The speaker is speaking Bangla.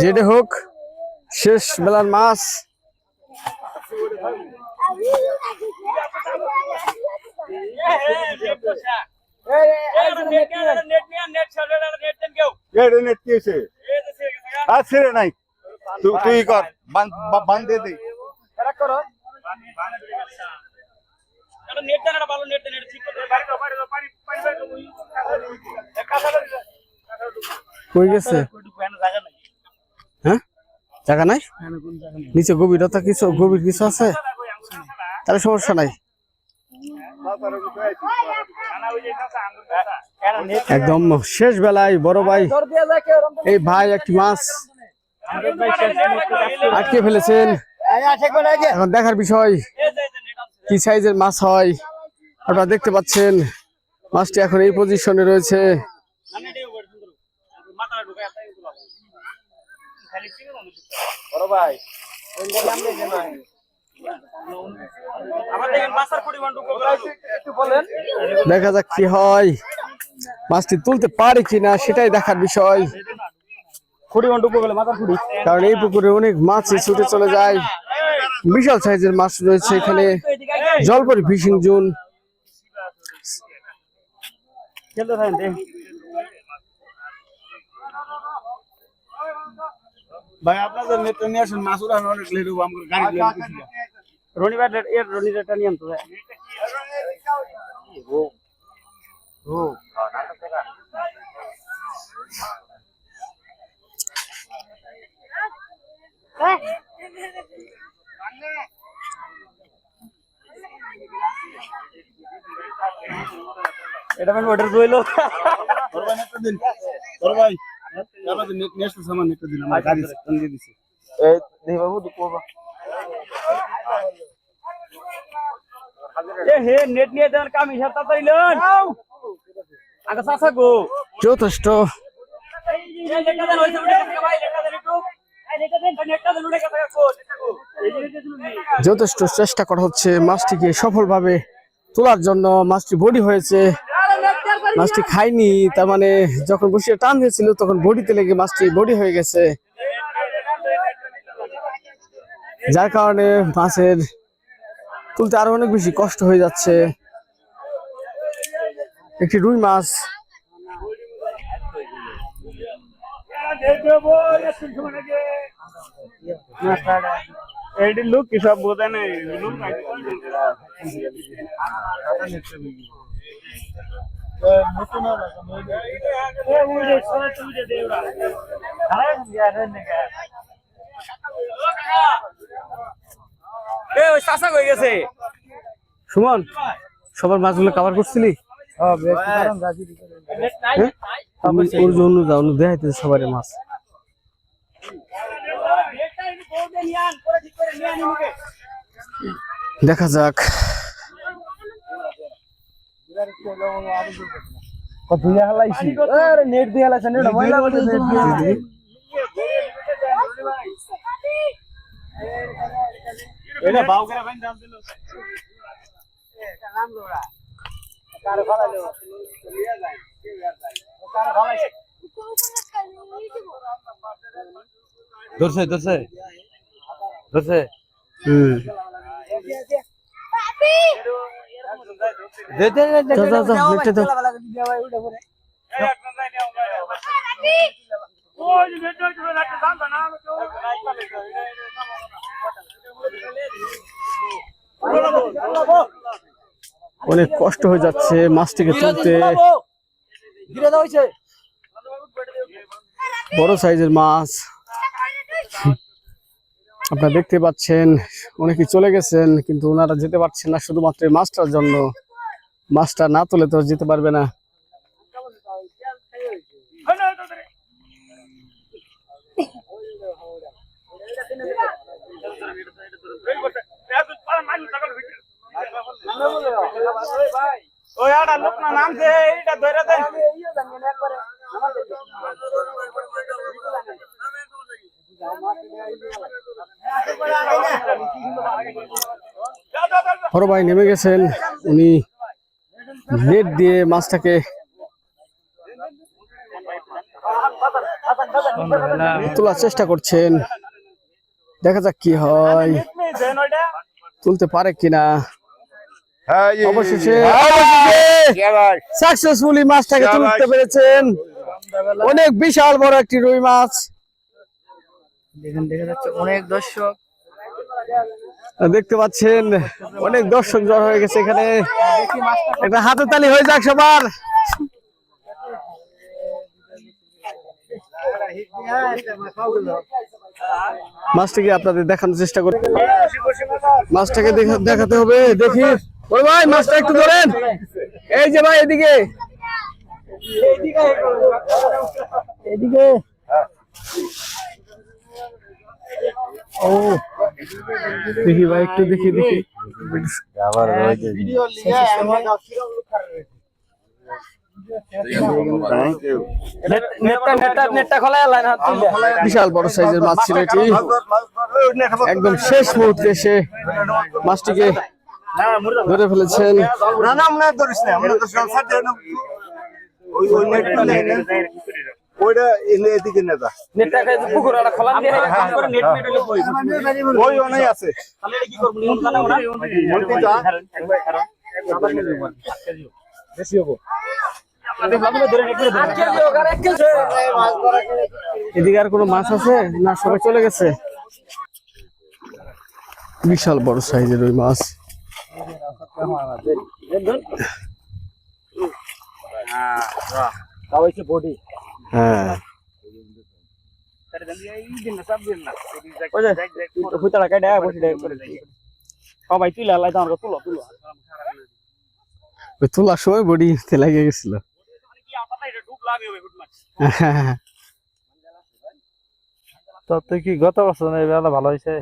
যেটা হোক শেষ বেলার মাছ। এটা নেট কি হয়েছে? আর ছেড়ে নাই। তুই তুই কর বান বা- বান দিয়ে দে কই গেছে? জায়গা নাই? নিচে গভীরতা কিছু, গভীর কিছু আছে? তাহলে সমস্যা নাই। একদম শেষ বেলায় বড় ভাই, এই ভাই একটি মাছ আটকে ফেলেছেন। এখন দেখার বিষয়, কি সাইজের মাছ হয়, আপনারা দেখতে পাচ্ছেন, মাছটি এখন এই পজিশনে রয়েছে। দেখা যাক কি হয়। মাছটি তুলতে পারে কিনা সেটাই দেখার বিষয়। কারণ এই পুকুরে অনেক মাছ ছুটে চলে যায়। বিশাল সাইজের মাছ রয়েছে এখানে। জলপরি ফিশিং জোন। ভাই আপনাদের নেট নিয়ে আসেন মাছ উড়ানো অনেক লেট হব আমার গাড়ি লেট দিছি রনিবার এর রনিবারটা নিয়ম তো এটা মানে অর্ডার রইল তোর ভাই নেটটা দিন। তোর ভাই। সামান দিন আমার গাড়ি দিয়ে দিছি। এই বাবু হে নেট নিয়ে দেন কাম হিসাব তাড়াতাড়ি লন। আগে গো। যথেষ্ট চেষ্টা করা হচ্ছে মাছটিকে সফলভাবে তোলার জন্য। মাছটি বডি হয়েছে। মাছটি খাইনি, তার মানে যখন বসিয়ে টান দিয়েছিল, তখন বডিতে লেগে মাছটি বডি হয়ে গেছে। যার কারণে মাছের তুলতে আরও অনেক বেশি কষ্ট হয়ে যাচ্ছে। একটি রুই মাছ। সব গেছে? সুমন সবার মাছগুলো কভার করছিলি? হ্যাঁ? আমি ওর জন্য যাও দেখাইতে সবার মাছ। দেখা যাক। নেট দিয়ে হালাইছে? নেট ময়লা করে নেট দিয়ে। এটা বাউ করে বাইন দাম দিল। ধরছে ধরছে। ধরছে। নেটে অনেক কষ্ট হয়ে যাচ্ছে মাছটিকে তুলতে। বড় সাইজের মাছ। আপনারা দেখতে পাচ্ছেন, অনেকে চলে গেছেন, কিন্তু ওনারা যেতে পারছেন না, শুধুমাত্র মাছটার জন্য। মাছটা না তুলে তো যেতে পারবে না। ওই আটা লোক না নাম সে এইটা ধরে দেন বড় ভাই নেমে গেছেন। উনি নেট দিয়ে মাছটাকে তোলার চেষ্টা করছেন। দেখা যাক কি হয়। তুলতে পারে কিনা। অবশেষে সাকসেসফুলি মাছটাকে তুলতে পেরেছেন। অনেক বিশাল বড় একটি রুই মাছ। দেখেন দেখা যাচ্ছে অনেক দর্শক। দেখতে পাচ্ছেন অনেক দর্শক জড় হয়ে গেছে এখানে। একটা হাতে তালি হয়ে যাক সবার। মাছটাকে আপনাদের দেখানোর চেষ্টা করি। মাছটাকে দেখাতে হবে দেখি। ওই ভাই মাছটা একটু ধরেন। এই যে ভাই এদিকে। এদিকে। ও দেখি ভাই একটু দেখি দেখি। বিশাল বড় সাইজের মাছ ছিল এটি। একদম শেষ মুহূর্তে এসে মাছটিকে ধরে ফেলেছেন। না না আমরা ধরিস না আমরা তো সংসার দেয় না ওই ওই নেটটা নেই না ওইটা এনে এদিকে নে যা ওই অনেক আছে। মন্ত্রী যা। এদিকে আর কোনো মাছ আছে? না সবাই চলে গেছে। বিশাল বড় সাইজের ওই মাছ। হ্যাঁ। ওই তোলার সময় বডি লেগে গেছিল। তো কি গত বছর ভালো হয়েছে